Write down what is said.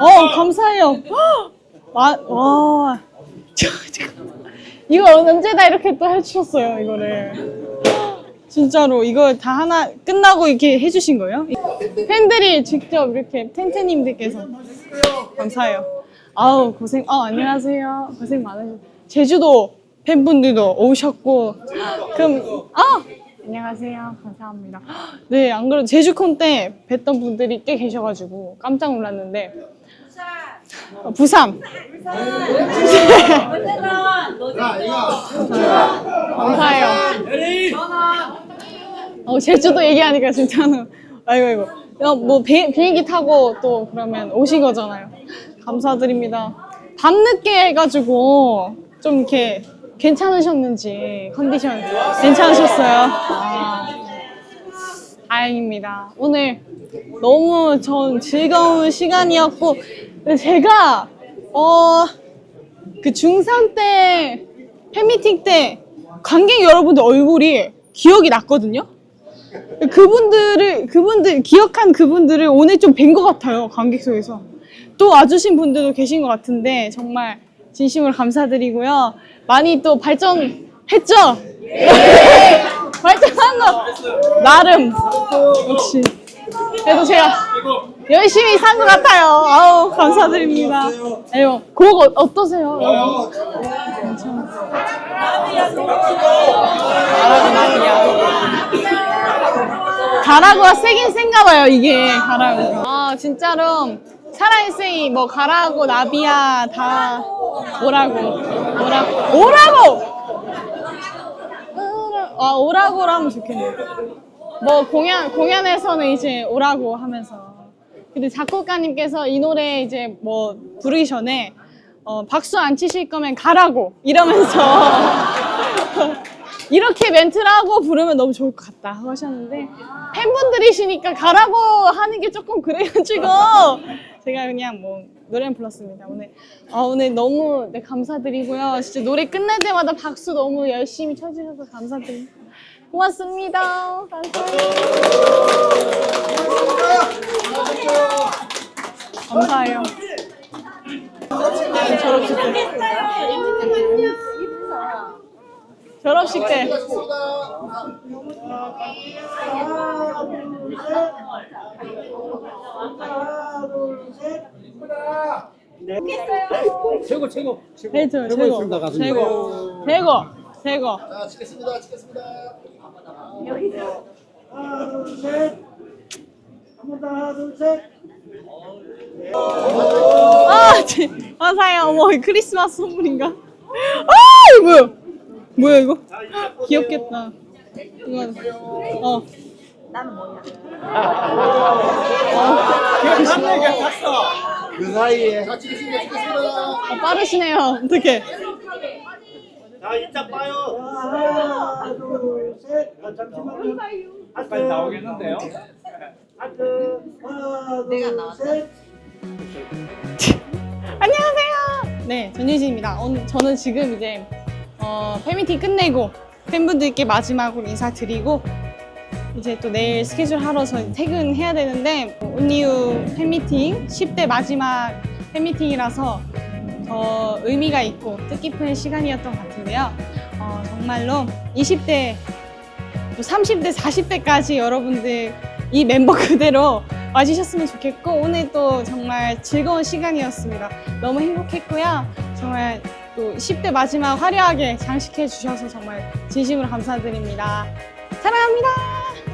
어 감사해요. 헉! 아, 와. 저기 이거 언제 다 이렇게 또 해주셨어요 이거를. 진짜로 이거 다 하나 끝나고 이렇게 해주신 거예요? 팬들이 직접 이렇게 텐트님들께서 감사해요. 아우 고생. 아 안녕하세요. 고생 많으셨. 제주도 팬분들도 오셨고 그럼 아 안녕하세요. 감사합니다. 네 안 그래도 제주콘 때 뵀던 분들이 꽤 계셔가지고 깜짝 놀랐는데 어, 부산. 감사해요. 어, 제주도 얘기하니까 진짜는 아이고 아이고 야, 뭐 비, 비행기 타고 또 그러면 오신 거잖아요 감사드립니다 밤늦게 해가지고 좀 이렇게 괜찮으셨는지 컨디션 괜찮으셨어요? 아, 다행입니다. 오늘 너무 전 즐거운 시간이었고 제가 어 그 중3 때 팬미팅 때 관객 여러분들 얼굴이 기억이 났거든요. 그분들을 그분들 기억한 그분들을 오늘 좀 뵌 것 같아요 관객석에서. 또 와주신 분들도 계신 것 같은데 정말 진심으로 감사드리고요 많이 또 발전했죠? 발전한 거. 나름. 역시 그래도 제가 열심히 산 것 같아요. 아우 감사드립니다. 아유 곡 어, 어떠세요? 나비야 가라고가 세긴 센가 봐요 이게 가라고 아 진짜로. 사랑의 뭐 가라고 나비야 다 오라고. 오라고. 오라고! 아 오라고로 하면 좋겠네 뭐 공연 공연에서는 이제 오라고 하면서. 근데 작곡가님께서 이 노래 이제 뭐 부르기 전에 어, 박수 안 치실 거면 가라고 이러면서 이렇게 멘트를 하고 부르면 너무 좋을 것 같다 하셨는데 팬분들이시니까 가라고 하는 게 조금 그래가지고 제가 그냥 뭐 노래는 불렀습니다. 오늘 아, 오늘 너무 네, 감사드리고요. 진짜 노래 끝날 때마다 박수 너무 열심히 쳐주셔서 감사드립니다. 고맙습니다. 감사해요. 감사해요 졸업식 때. 졸업식 때. 최고 최고 최고 최고였습니다, 최고 가수님. 최고 최고 최고 자, 찍겠습니다. 찍겠습니다. 하나 둘셋 한번 더 하나 둘셋 아, 제, 감사해요. 어머, 이 크리스마스 선물인가? 아, 이거 뭐야? 뭐야, 이거? 귀엽겠다. 이건, 어. 그 사이에. 자, 찍겠습니다. 찍겠습니다. 아, 빠르시네요. 어떡해. 자 이따 봐요 하나 둘셋 아, 잠시만요 빨리 나오겠는데요? 하트 하나 둘셋 안녕하세요. 네, 전유진입니다. 오늘 저는 지금 이제 어, 팬미팅 끝내고 팬분들께 마지막으로 인사드리고 이제 또 내일 스케줄 하러 저 퇴근해야 되는데 온리유 팬미팅 10대 마지막 팬미팅이라서 더 의미가 있고 뜻깊은 시간이었던 것 같은데요. 어, 정말로 20대 또 30대, 40대까지 여러분들 이 멤버 그대로 와주셨으면 좋겠고 오늘 또 정말 즐거운 시간이었습니다. 너무 행복했고요. 정말 또 10대 마지막 화려하게 장식해 주셔서 정말 진심으로 감사드립니다. 사랑합니다.